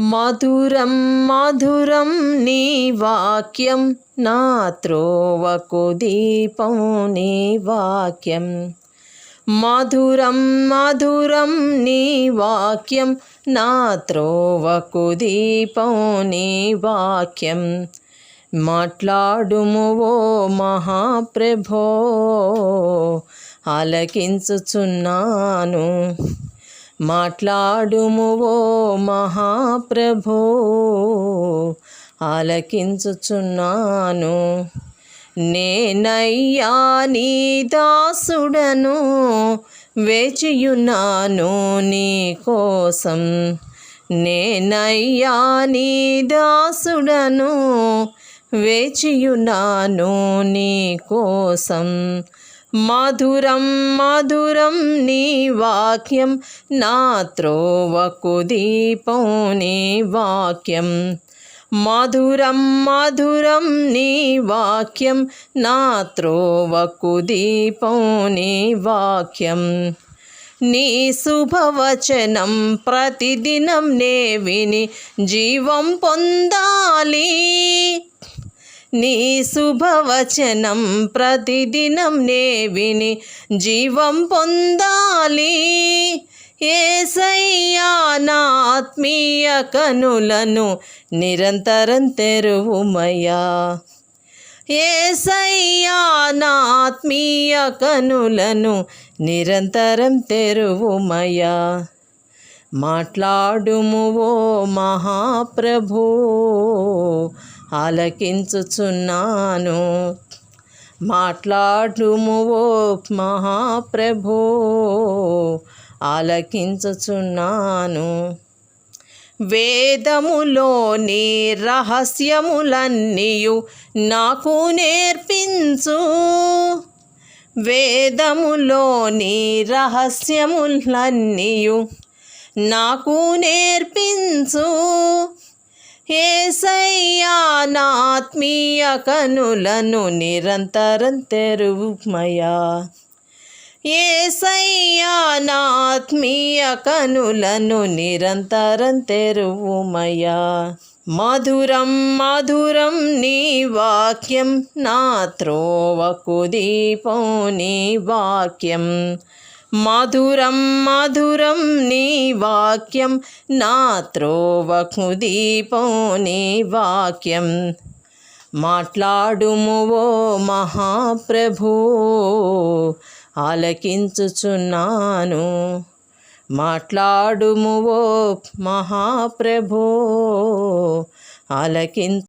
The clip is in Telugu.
మధురం మధురం నీ వాక్యం. నా త్రోవకు దీపం నీ వాక్యం. మధురం మధురం నీ వాక్యం. నా త్రోవకు దీపం నీ వాక్యం. మాట్లాడుము ఓ మహాప్రభో ఆలకించుచున్నాను మాట్లాడుము ఓ మహాప్రభో ఆలకించుచున్నాను. నేనయ్యా నీ దాసుడను వేచియున్నాను నీ కోసం. నేనయ్యా నీ దాసుడను వేచియున్నాను నీ కోసం. మధురం మధురం నీ వాక్యం. నా త్రోవకు దీపం నీ వాక్యం. మధురం మధురం నీ వాక్యం. నా త్రోవకు దీపం నీ వాక్యం. నీ శుభవచనం ప్రతిదినం నే విని జీవం పొందాలి. నీ శుభవచనం ప్రతిదినం నే విని జీవం పొందాలి. ఏసయ్యా కనులను నిరంతరం తెరువుమయా ఏసయ్యా కనులను నిరంతరం తెరువుమయా మాట్లాడుము ఓ మహాప్రభు ఆలకించుచున్నాను. మాట్లాడుము ఓ మహాప్రభో ఆలకించుచున్నాను. వేదములోని రహస్యములన్నీయు నాకు నేర్పించు. వేదములోని రహస్యములన్నీయు నాకు నేర్పించు. ఏసయ్యా నా ఆత్మీయ కనులను నిరంతరం తెరుమయా ఏసయ్యా నా ఆత్మీయ కనులను నిరంతరం తెరువుమయా మధురం మధురం నీ వాక్యం నా త్రోవకు దీపం నీ వాక్యం. మధురం మధురం నీ వాక్యం నా త్రోవకు నీ వాక్యం. మాట్లాడుము ఓ మహాప్రభు ఆలకించుచున్నాను. మాట్లాడుము ఓ మహాప్రభో ఆలకించు